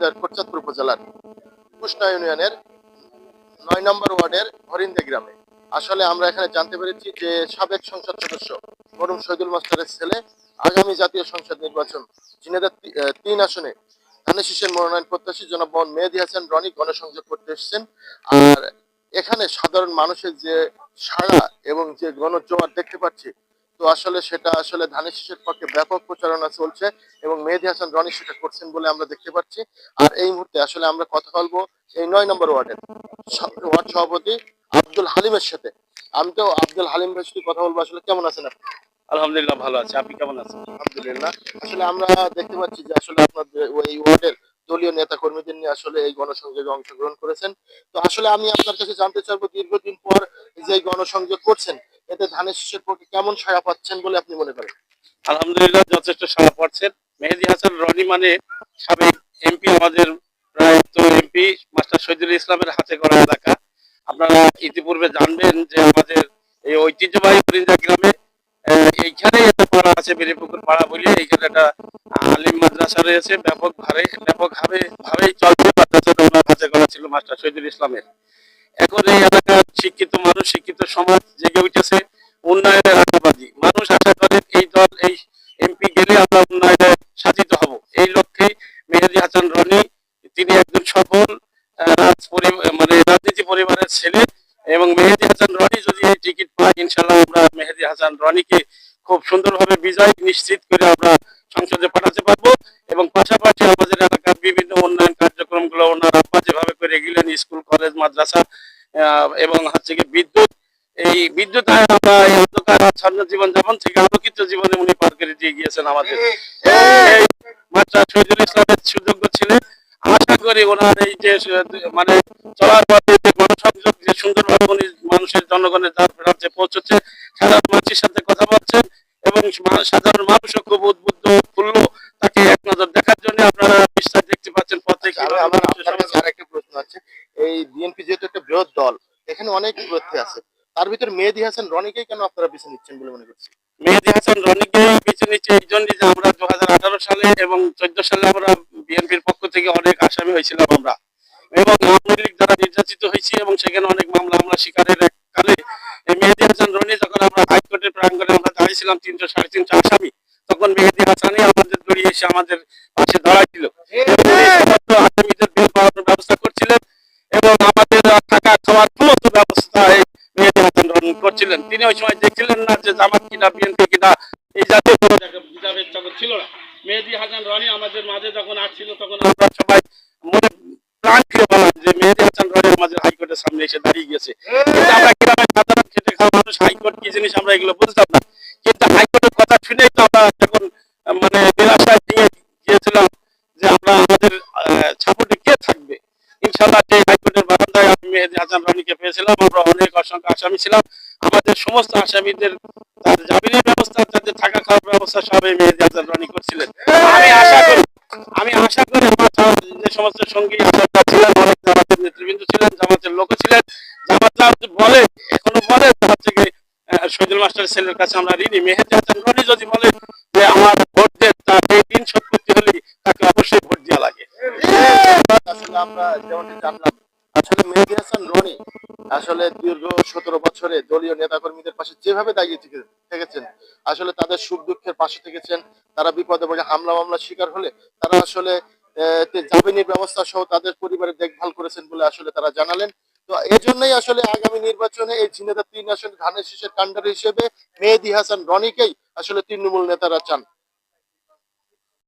কোটচাঁদপুর উপজেলার ইউনিয়নের নয় নম্বর ওয়ার্ডের হরিন্দে গ্রামে। আসলে আমরা এখানে জানতে পেরেছি যে সাবেক সংসদ সদস্য মরুম শহীদুল মাস্টারের ছেলে, আগামী জাতীয় সংসদ নির্বাচন ঝিনাইদহ তি- তিন আসনে ধানের মনোনয়ন প্রত্যাশী জনবন মেহেদি হাসান গণসংযোগ করতে এসেছেন। আর এখানে সাধারণ মানুষের যে সাড়া এবং যে গণজোয়ার দেখতে পাচ্ছি তো আসলে সেটা আসলে ধানের শীষের পক্ষে ব্যাপক প্রচারণা চলছে এবং মেহেদি হাসান রনি সেটা করছেন বলে আমরা দেখতে পাচ্ছি। আর এই মুহূর্তে আসলে আমরা কথা বলব এই নয় নম্বর ওয়ার্ডের ওয়ার্ড সভাপতি আব্দুল হালিমের সাথে। আমি তো আব্দুল হালিম ভাই সাথে কথা বলব আসলে। কেমন আছেন আপনি? আলহামদুলিল্লাহ ভালো আছে। আপনি কেমন আছেন? আলহামদুলিল্লাহ। আসলে আমরা দেখতে পাচ্ছি যে আসলে আপনাদের ওই ওয়ার্ডের দলীয় নেতা কর্মীদের নিয়ে আসলে এই গণসংযোগে অংশগ্রহণ করেছেন। তো আসলে আমি আপনার কাছে জানতে চাইব দীর্ঘদিন পর যে গণসংযোগ করছেন এতে ধানের শীষের পক্ষে কেমন সাড়া পাচ্ছেন বলে আপনি মনে করেন? আলহামদুলিল্লাহ যথেষ্ট সাড়া পাচ্ছেন। মেহেদি হাসান রনি মানে সাবেক এমপি, আমাদের এমপি, মাস্টার শহীদুল ইসলামের হাতে গড়া এলাকা। আপনারা ইতিপূর্বে জানবেন যে আমাদের এই ঐতিহ্যবাহী হরিন্দা গ্রামে এইখানে একটা পাড়া আছে, বেরিপুকুর পাড়া বলে। এইখানে একটা আলিম মাদ্রাসা রয়েছে। ব্যাপক ভাবে ব্যাপক ভাবে ভাবেই চলছে। মাদ্রাসাটা ওনার হাতে গড়া ছিল মাস্টার শহীদুল ইসলামের। এখন এই এলাকার শিক্ষিত মানুষ, শিক্ষিত সমাজ জেগে উঠেছে উন্নয়নের আশাবাদী। মানুষ আশা করেন এই দল, এই এমপি গেলে আমরা উন্নয়নে সাজিত হব। এই লক্ষ্যে মেহেদি হাসান রনি, তিনি একজন সফল মানে রাজনীতি পরিবারের ছেলে এবং মেহেদি হাসান রনি যদি এই টিকিট পায় ইনশাল্লাহ আমরা মেহেদি হাসান রনিকে খুব সুন্দরভাবে বিজয় নিশ্চিত করে আমরা সংসদে পাঠাতে পারব। এই বিদ্যুৎ আমরা এই অন্ধকার আচ্ছন্ন জীবন যাপন থেকে আলোকিত জীবনে উনি পার করে দিয়ে গিয়েছেন আমাদের। এই মাত্রা শহীদুল ইসলামের সুযোগ্য ছিলেন আশা করি ওনার এই যে মানে চলার পথে যে গণসংযোগ যে সুন্দরভাবে উনি মানুষের জনগণের দ্বার প্রান্তে পৌঁছচ্ছে সাধারণ মানুষের সাথে কথা বলছেন এবং সাধারণ মানুষও খুব উদ্বুদ্ধ ফুল্ল তাকে এক নজর দেখার জন্য আপনারা নিশ্চয় দেখতে পাচ্ছেন পথে আচ্ছা, আরেকটা প্রশ্ন আছে। এই বিএনপি যেহেতু একটা বৃহৎ দল এখানে অনেক প্রার্থী আছে। তার ভিতরে মেহেদি হাসান রনিকেই কেন আপনারা বেছে নিচ্ছেন বলে মনে করছি মেহেদি হাসান রনিকে বেছে নিচ্ছে এই জন্যই যে আমরা দু সালে এবং চোদ্দ সালে আমরা বিএনপির পক্ষ থেকে অনেক আসামি হয়েছিলাম আমরা। এবং আওয়ামী লীগ দ্বারা নির্যাতিত হয়েছি এবং সেখানে অনেক মামলা আমরা শিকারের কালে এই মেহেদি হাসান রনি যখন আমরা হাইকোর্টের প্রাঙ্গণে আমরা দাঁড়িয়েছিলাম তিনশো সাড়ে তিনশো আসামি তখন মেহেদি হাসানই আমাদের দড়িয়ে এসে আমাদের পাশে দাঁড়াইছিল। আসামিদের করছিলেন? তিনি ওই সময় দেখছিলেন না যে জামাত কিনা বিএনপি কিনা এই জাতীয় কোনো হিসাবের জগৎ ছিল না। মেহেদি হাসান রনি আমাদের মাঝে যখন আসছিল তখন আমরা সবাই মনে প্রাণ ফিরে যে মেহেদি হাসান রনি আমাদের হাইকোর্টের সামনে এসে দাঁড়িয়ে গেছে। কিন্তু আমরা গ্রামের সাধারণ খেটে খাওয়া মানুষ হাইকোর্ট কি জিনিস আমরা এগুলো বুঝতাম না। কিন্তু হাইকোর্টের কথা শুনেই তো আমরা যখন মানে নিরাশায় ভেঙে গিয়েছিলাম যে আমরা আমাদের সাপোর্টে কে থাকবে? ইনশাল্লাহ সেই হাইকোর্টের বারান্দায় আমি মেহেদি হাসান রনিকে পেয়েছিলাম। আমরা অনেক অসংখ্য আসামি ছিলাম। আমাদের সমস্ত আসামিদের জামিনের ব্যবস্থা, তাদের থাকা খাওয়ার ব্যবস্থা সবাই মেহেদি হাসান রনি করছিলেন। আমি আশা করি, আমি আশা করি আমার যে সমস্ত সঙ্গী আসাদা ছিলেন অনেক জামাতের নেতৃবৃন্দ ছিলেন, জামাতের লোক ছিলেন জামাতরা বলে, এখনও বলে তার হচ্ছে কি শহীদুল মাস্টার ছেলের কাছে আমরা ঋণী। মেহেদি হাসান রনি যদি বলে যে আমার আসলে দীর্ঘ সতেরো বছরে দলীয় নেতাকর্মীদের পাশে যেভাবে দাঁড়িয়ে থেকে- থেকেছেন, আসলে তাদের সুখ দুঃখের পাশে থেকেছেন, তারা বিপদে পড়ে, হামলা মামলা শিকার হলে তারা আসলে জামিনের ব্যবস্থা সহ তাদের পরিবারের দেখভাল করেছেন বলে আসলে তারা জানালেন। তো এই জন্যই আসলে আগামী নির্বাচনে এই ঝিনেদা তিন আসন ধানের শীষের কাণ্ডার হিসেবে মেহেদি হাসান রনিকেই আসলে তৃণমূল নেতারা চান।